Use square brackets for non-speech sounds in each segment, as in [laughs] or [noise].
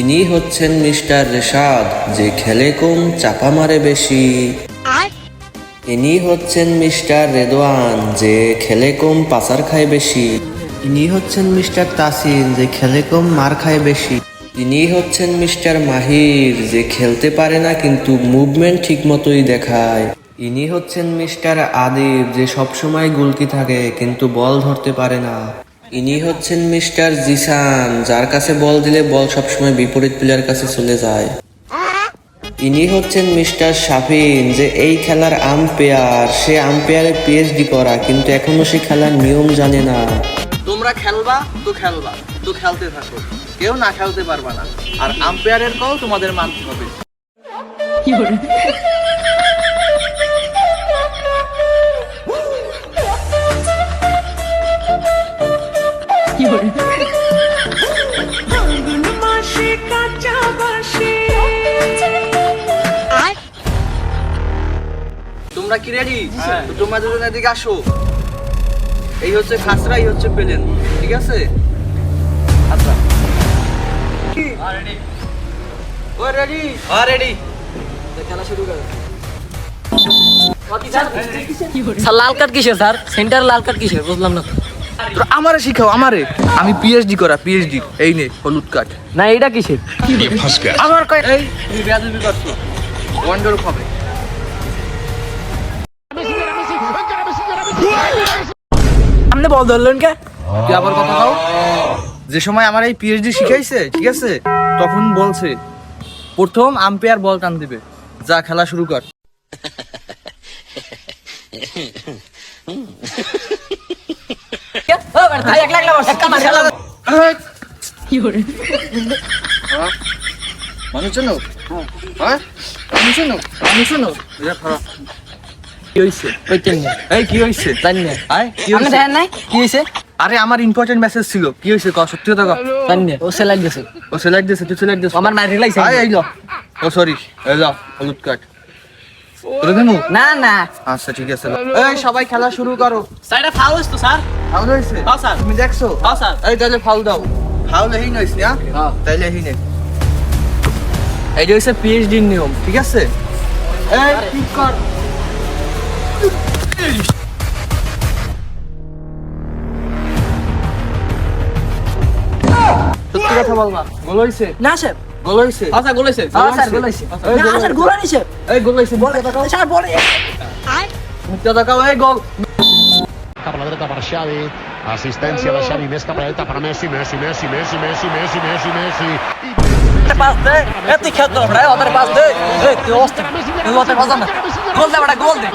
ইনি হচ্ছেন মিস্টার রেশাদ যে খেলে কম চাপা মারে বেশি। ইনি হচ্ছেন মিস্টার রেদওয়ান যে খেলে কম পাচার খায় বেশি। ইনি হচ্ছেন মিস্টার তাসিন যে খেলে কম মার খায় বেশি। ইনি হচ্ছেন মিস্টার মাহির যে খেলতে পারে না কিন্তু মুভমেন্ট ঠিক মতোই দেখায়। ইনি হচ্ছেন মিস্টার আদিব যে সবসময় গুলকি থাকে কিন্তু বল ধরতে পারে না। ইনি হচ্ছেন মিস্টার জিসান যার কাছে বল দিলে বল সবসময় বিপরীত প্লেয়ার কাছে চলে যায়। ইনি হচ্ছেন মিস্টার শাফিন যে এই খেলার আম্পায়ার সে আম্পায়ারে পিএইচডি করা কিন্তু এখনও সে খেলার নিয়ম জানে না। তোমরা খেলবা তো খেলবা তো খেলতে থাকো। কেউ না খেলতে পারবা না। আর আম্পায়ারের কল তোমাদের মানতে হবে। তোমরা কি রেডি তোমরা দুজন এদিকে আসো। এই হচ্ছে খাসরা এই হচ্ছে পেলেন ঠিক আছে? আচ্ছা। ও রেডি হ্যাঁ রেডি খেলা শুরু করো। স্যার লাল কার্ড কিসের স্যার? সেন্টার লাল কার্ড কিসের? বুঝলাম না। আমারে শিখাও আমারে। আমি পিএইচডি করা পিএইচডি এই নে হলুদ কার্ড না এটা কিসের? আমার কয় এই তুমি বেয়াদবি করছ। ওয়ান্ডার হবে। আপনি বল ধরলেন কে? তুই আবার কথা দাও যে সময় আমার এই পিএইচডি শিখাইছে ঠিক আছে? তখন বলছে প্রথম আম্পায়ার বল টান দিবে। যা খেলা শুরু কর। [laughs] এই কি হইছে? জানি কি হইছে? নাই? কি হইছে? আরে আমার ইম্পর্টেন্ট মেসেজ ছিল। কি হইছে? ক সত্যি কথা ক। জানি না। ও সেলাইট দিছে। ও সেলাইট দিছে তুই সেলাইট দিছ। আমার মায়ের রিলাইছে আয় আইলো ও সরি এই যাও হলুদ কাট না না। আচ্ছা ঠিক আছে। এই সবাই খেলা শুরু করো। সাইডে ফাউল হইছে তো স্যার? ফাউল হইছে? হ্যাঁ, স্যার। তুমি দেখছ? হ্যাঁ, স্যার। এই তাহলে ফাউল দাও। ফাউল হেই নইছে না? হ্যাঁ। তাইলে হেই নে। এইটা হইছে পিএইচডি নিয়ম ঠিক আছে? এই ঠিক কর? সত্যি কথা বলবা। গোল হইছে? না স্যার। গোলাইছে আচ্ছা গোলাইছে আচ্ছা গোলাইছে আচ্ছা গোলাইছে এই গোলাইছে বলে দাও স্যার বলে আয় মুত্তা দাও এই গোল Capa la dreta per Xavi, assistència de Xavi més cap a dreta per Messi, Messi, Messi, Messi, Messi, Messi, Messi, Messi. Pas de, এত খেত রে ওদের পাস দে এই তুই ওস্ত তুই ওদের পাস দে গোল দে বড় গোল দে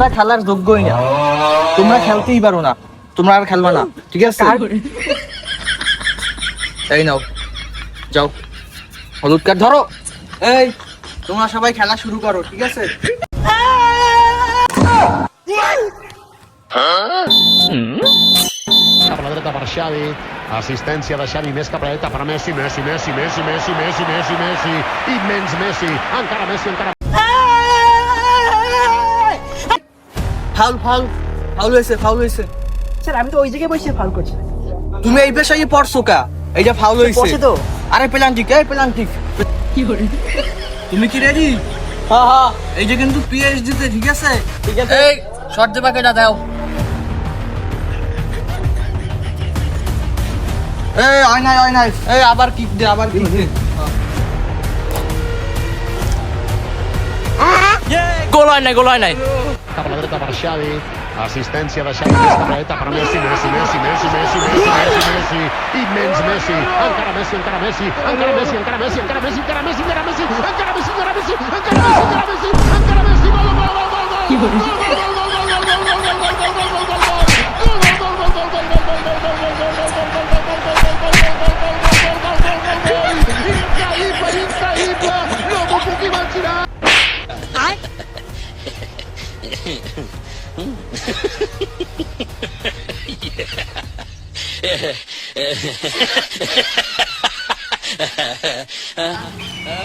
তোমরা খেলার যোগ্যই না তোমরা খেলতেই পারো না তোমরা আর খেলবা না ঠিক আছে এই নাও যাও হলুদ কার্ড ধরো এই তোমরা সবাই খেলা শুরু করো ঠিক আছে Cap a la dreta per Xavi. Assistència de Xavi, més cap a la dreta per Messi, Messi, Messi, Messi, Messi, Messi, Messi, Messi. Immens Messi. Encara Messi, encara foul foul foul হয়েছে foul হয়েছে। Sir আমি তো ওই জায়গায় বসে foul করছি। তুমি এই পেশায় পড়ছো কা? এইটা ফাউল হয়েছে। বসে তো। আরে পেলান্টিক এই পেলান্টিক। তুমি কি রেডি হ্যাঁ হ্যাঁ এই যে কিন্তু পিএইচডি তে ঠিক আছে? ঠিক আছে। এই শর্ট দেবা কেটা দাও। এই আয় নাই আয় নাই এই আবার কিক দে আবার কিক দে। গোল হয় নাই গোল হয় নাই। Cap a la dreta per Xavi. Assistència de Xavi, més cap a la dreta per Messi, Messi, Messi, Messi, Messi, Messi, Messi, Messi. Immens Messi. Encara Messi, encara Messi. Encara Messi, encara Messi, encara Messi, encara Messi, encara Messi. Encara Messi, encara Messi, encara Messi, encara Messi. Encara Messi, gol, gol. Gol, gol, gol, gol, gol, gol, gol,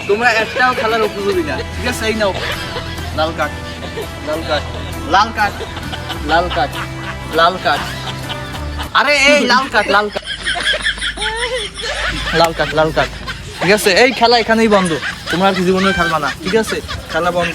তোমরা একটাও খেলার উপযোগী না। ঠিক আছে, এই নাও। লাল কাঠ লাল কাঠ লাল কাঠ লাল কাঠ লাল কাঠ আরে, এই লাল কাঠ লাল কাঠ লাল কাঠ লাল কাঠ ঠিক আছে, এই খেলা এখানেই বন্ধ। তোমরা আর জীবনে খেলবা না। ঠিক আছে, খেলা বন্ধ।